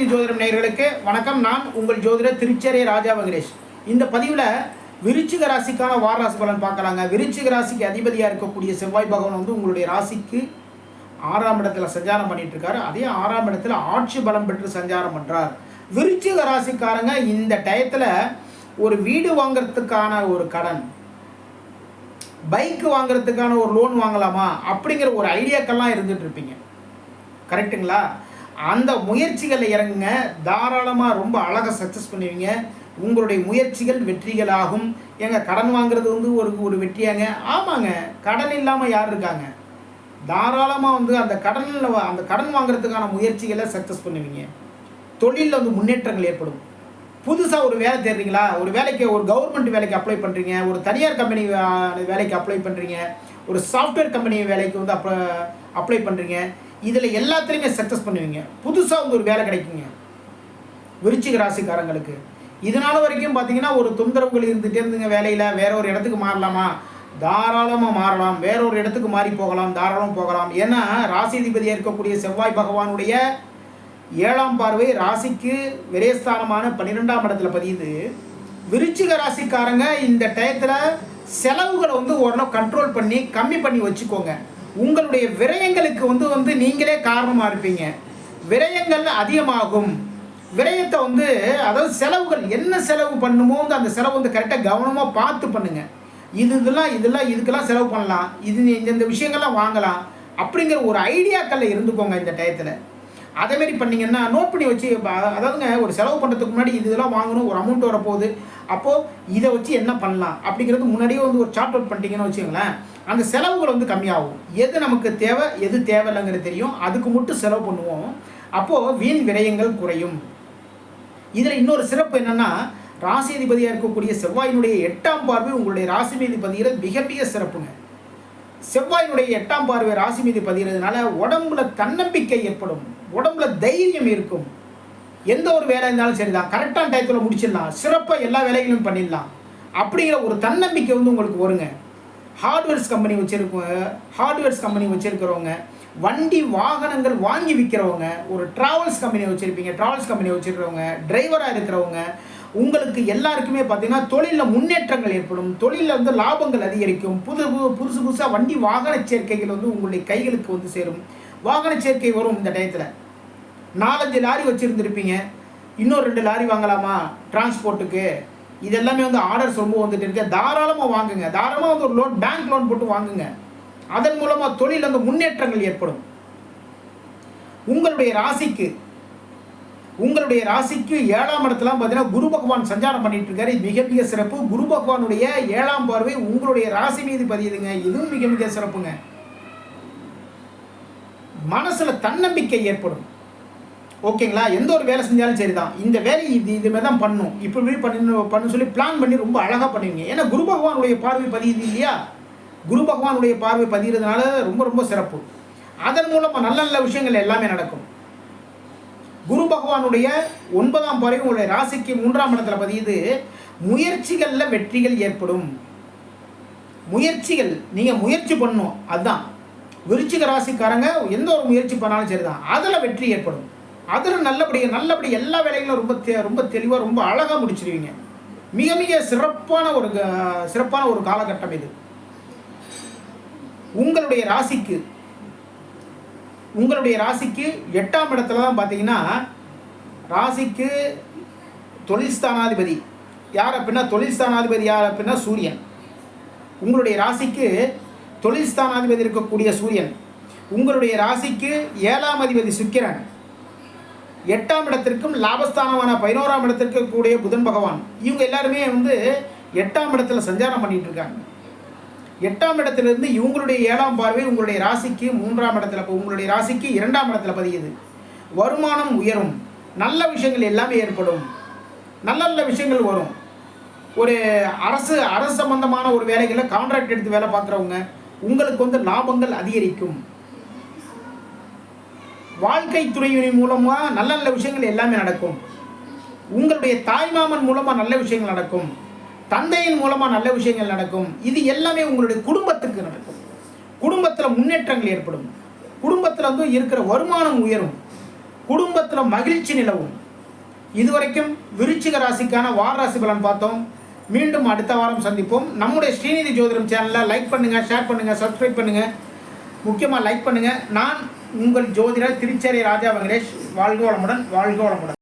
ராசிமீதி ஜோதிடம் நேயர்களுக்கு வணக்கம். நான் உங்கள் ஜோதிடர் திருச்சேரி ராஜா வெங்கடேஷ் இந்த பதிவில் விருச்சிக ராசிக்கான வாராசி பலன் பார்க்கலாங்க. விருச்சிக ராசிக்கு அதிபதியாக இருக்கக்கூடிய செவ்வாய் பகவான் வந்து உங்களுடைய ராசிக்கு ஆறாம் இடத்துல சஞ்சாரம் பண்ணிட்டு இருக்காரு அதே ஆறாம் இடத்துல ஆட்சி பலம் பெற்று சஞ்சாரம் பண்றார். விருச்சிக ராசிக்காரங்க இந்த டயத்தில் ஒரு வீடு வாங்கிறதுக்கான ஒரு கடன் பைக் வாங்குறதுக்கான ஒரு லோன் வாங்கலாமா அப்படிங்கிற ஒரு ஐடியாக்கெல்லாம் இருந்துட்டு இருப்பீங்க கரெக்ட்டுங்களா? அந்த முயற்சிகளில் இறங்குங்க. தாராளமாக ரொம்ப அழகாக சக்ஸஸ் பண்ணுவீங்க. உங்களுடைய முயற்சிகள் வெற்றிகளாகும். ஏங்க கடன் வாங்குறது வந்து ஒரு ஒரு வெற்றியாங்க. ஆமாங்க கடன் இல்லாமல் யார் இருக்காங்க? தாராளமாக வந்து அந்த கடனில் அந்த கடன் வாங்குறதுக்கான முயற்சிகளை சக்ஸஸ் பண்ணுவீங்க. தொழிலில் வந்து முன்னேற்றங்கள் ஏற்படும். புதுசாக ஒரு வேலை தேடுறீங்களா? ஒரு வேலைக்கு ஒரு கவர்மெண்ட் வேலைக்கு அப்ளை பண்ணுறீங்க ஒரு தனியார் கம்பெனி வேலைக்கு அப்ளை பண்ணுறீங்க ஒரு சாஃப்ட்வேர் கம்பெனி வேலைக்கு வந்து அப்ளை அப்ளை பண்ணுறீங்க இதில் எல்லாத்துலேயுமே சக்ஸஸ் பண்ணுவீங்க. புதுசாக வந்து ஒரு வேலை கிடைக்குங்க. விருச்சிக ராசிக்காரங்களுக்கு. இதனால வரைக்கும் பார்த்தீங்கன்னா ஒரு தொந்தரவுகள் இருந்துகிட்டே இருந்துங்க வேலையில். வேற ஒரு இடத்துக்கு மாறலாமா? தாராளமாக மாறலாம். வேற ஒரு இடத்துக்கு மாறி போகலாம். தாராளம் போகலாம். ஏன்னா ராசிதிபதியாக இருக்கக்கூடிய செவ்வாய் பகவானுடைய ஏழாம் பார்வை ராசிக்கு விரயஸ்தானமான பன்னிரெண்டாம் இடத்துல பதியுது. விருச்சிக ராசிக்காரங்க இந்த டயத்தில் செலவுகளை வந்து ஓரளவு கண்ட்ரோல் பண்ணி கம்மி பண்ணி வச்சுக்கோங்க. உங்களுடைய விரயங்களுக்கு வந்து வந்து நீங்களே காரணமாக இருப்பீங்க. விரயங்கள் அதிகமாகும். விரயத்தை வந்து அதாவது செலவுகள் என்ன செலவு பண்ணுமோ வந்து அந்த செலவு வந்து கரெக்டாக கவனமாக பார்த்து பண்ணுங்கள் இது இதெல்லாம் இதெல்லாம் இதுக்கெல்லாம் செலவு பண்ணலாம். இது இந்த இந்த விஷயங்கள்லாம் வாங்கலாம். அப்படிங்கிற ஒரு ஐடியாக்களில் இருந்துக்கோங்க இந்த டயத்தில். அதேமாரி பண்ணிங்கன்னா நோட் பண்ணி வச்சு அதாவதுங்க ஒரு செலவு பண்ணுறதுக்கு முன்னாடி இது இதெல்லாம் வாங்கணும் ஒரு அமௌண்ட் வரப்போகுது. அப்போது இதை வச்சு என்ன பண்ணலாம்? அப்படிங்கிறது முன்னாடியே வந்து ஒரு சார்ட் அவுட் பண்ணிட்டீங்கன்னு வச்சுக்கோங்களேன். அந்த செலவுகள் வந்து கம்மியாகும். எது நமக்கு தேவை எது தேவையில்லைங்கிறது தெரியும். அதுக்கு மட்டும் செலவு பண்ணுவோம். அப்போது வீண் விரயங்கள் குறையும். இதில் இன்னொரு சிறப்பு என்னன்னா ராசிதிபதியாக இருக்கக்கூடிய செவ்வாயினுடைய எட்டாம் பார்வை உங்களுடைய ராசி மீது பதிகிறது மிக மிக சிறப்புங்க. செவ்வாயினுடைய எட்டாம் பார்வை ராசி மீது பதிகிறதுனால உடம்புல தன்னம்பிக்கை ஏற்படும். உடம்புல தைரியம் இருக்கும். எந்த ஒரு வேலை இருந்தாலும் சரிதான். கரெக்டான டயத்தில் முடிச்சிடலாம். சிறப்பாக எல்லா வேலைகளும் பண்ணிடலாம். அப்படிங்கிற ஒரு தன்னம்பிக்கை வந்து உங்களுக்கு வருங்க. ஹார்ட்வேர்ஸ் கம்பெனி வச்சுருக்கவங்க ஹார்ட்வேர்ஸ் கம்பெனி வச்சுருக்கிறவங்க வண்டி வாகனங்கள் வாங்கி விற்கிறவங்க ஒரு ட்ராவல்ஸ் கம்பெனி வச்சுருப்பீங்க ட்ராவல்ஸ் கம்பெனி வச்சுருக்கிறவங்க டிரைவராக இருக்கிறவங்க உங்களுக்கு எல்லாருக்குமே பார்த்தீங்கன்னா தொழிலில் முன்னேற்றங்கள் ஏற்படும். தொழிலில் வந்து லாபங்கள் அதிகரிக்கும். புது புது- புதுசு புதுசாக வண்டி வாகன சேர்க்கைகள் வந்து உங்களுடைய கைகளுக்கு வந்து சேரும். வாகன சேர்க்கை வரும் இந்த டயத்தில். நாலஞ்சு லாரி வச்சுருந்துருப்பீங்க. இன்னும் ரெண்டு லாரி வாங்கலாமா? டிரான்ஸ்போர்ட்டுக்கு இதெல்லாமே வந்து ஆர்டர்ஸ் ரொம்ப வந்துட்டு இருக்கு. தாராளமாக வாங்குங்க. தாராளமாக வந்து ஒரு லோன் பேங்க் லோன் போட்டு வாங்குங்க. அதன் மூலமாக தொழில் அந்த முன்னேற்றங்கள் ஏற்படும். உங்களுடைய ராசிக்கு உங்களுடைய ராசிக்கு ஏழாம் இடத்துல பார்த்தீங்கன்னா குரு பகவான் சஞ்சாரம் பண்ணிட்டு இருக்காரு. மிக மிக சிறப்பு. குரு பகவானுடைய ஏழாம் பார்வை உங்களுடைய ராசி மீது பதியுதுங்க. இதுவும் மிக மிக சிறப்புங்க. மனசில் தன்னம்பிக்கை ஏற்படும். ஓகேங்களா? எந்த ஒரு வேலை செஞ்சாலும் சரி தான் இந்த வேலையை இது இது மாதிரி தான் பண்ணும். இப்படி இப்படி பண்ணு பண்ணு சொல்லி பிளான் பண்ணி ரொம்ப அழகாக பண்ணுவீங்க. ஏன்னா குரு பகவானுடைய பார்வை பதியுது இல்லையா? குரு பகவானுடைய பார்வை பதிகிறதுனால ரொம்ப ரொம்ப சிறப்பு. அதன் மூலமாக நல்ல நல்ல விஷயங்கள் எல்லாமே நடக்கும். குரு பகவானுடைய ஒன்பதாம் பார்வை உங்களுடைய ராசிக்கு மூன்றாம் இடத்துல பதியுது. முயற்சிகளில் வெற்றிகள் ஏற்படும். முயற்சிகள் நீங்கள் முயற்சி பண்ணணும். அதுதான் விருச்சிக ராசிக்காரங்க எந்த ஒரு முயற்சி பண்ணாலும் சரிதான். அதில் வெற்றி ஏற்படும். அதில் நல்லபடியாக நல்லபடி எல்லா வேலைகளும் ரொம்ப தெ ரொம்ப தெளிவாக ரொம்ப அழகாக முடிச்சிருவீங்க. மிக மிக சிறப்பான ஒரு க- சிறப்பான ஒரு காலகட்டம் இது. உங்களுடைய ராசிக்கு உங்களுடைய ராசிக்கு எட்டாம் இடத்துல தான் பார்த்தீங்கன்னா ராசிக்கு தொழில் ஸ்தானாதிபதி. யார் அப்படின்னா தொழில் ஸ்தானாதிபதி யார் அப்படின்னா சூரியன். உங்களுடைய ராசிக்கு தொழில் ஸ்தானாதிபதி இருக்கக்கூடிய சூரியன் உங்களுடைய ராசிக்கு ஏழாம் அதிபதி சுக்கிரன். எட்டாம் இடத்திற்கும் லாபஸ்தானமான பதினோராம் இடத்திற்கு கூடிய புதன் பகவான். இவங்க எல்லாருமே வந்து எட்டாம் இடத்துல சஞ்சாரம் பண்ணிட்டு இருக்காங்க. எட்டாம் இடத்திலிருந்து இவங்களுடைய ஏழாம் பார்வை உங்களுடைய ராசிக்கு மூன்றாம் இடத்துல உங்களுடைய ராசிக்கு இரண்டாம் இடத்துல பதியுது. வருமானம் உயரும். நல்ல விஷயங்கள் எல்லாமே ஏற்படும். நல்ல நல்ல விஷயங்கள் வரும். ஒரு அரசு அரசு சம்பந்தமான ஒரு வேலைகளில் கான்ட்ராக்ட் எடுத்து வேலை பார்க்குறவங்க உங்களுக்கு வந்து லாபங்கள் அதிகரிக்கும். வாழ்க்கை துறையின் மூலமாக நல்ல நல்ல விஷயங்கள் எல்லாமே நடக்கும். உங்களுடைய தாய்மாமன் மூலமாக நல்ல விஷயங்கள் நடக்கும். தந்தையின் மூலமாக நல்ல விஷயங்கள் நடக்கும். இது எல்லாமே உங்களுடைய குடும்பத்துக்கு நடக்கும். குடும்பத்தில் முன்னேற்றங்கள் ஏற்படும். குடும்பத்தில் வந்து இருக்கிற வருமானம் உயரும். குடும்பத்தில் மகிழ்ச்சி நிலவும். இதுவரைக்கும் விருச்சிக ராசிக்கான வார ராசி பலன் பார்த்தோம். மீண்டும் அடுத்த வாரம் சந்திப்போம். நம்முடைய ஸ்ரீநிதி ஜோதிடம் சேனலை லைக் பண்ணுங்கள் ஷேர் பண்ணுங்கள் சப்ஸ்கிரைப் பண்ணுங்கள் முக்கியமாக லைக் பண்ணுங்கள் நான் உங்கள் ஜோதிடர் திருச்சேரி ராஜா வெங்கடேஷ். வாழ்க வளமுடன் வாழ்க வளமுடன்.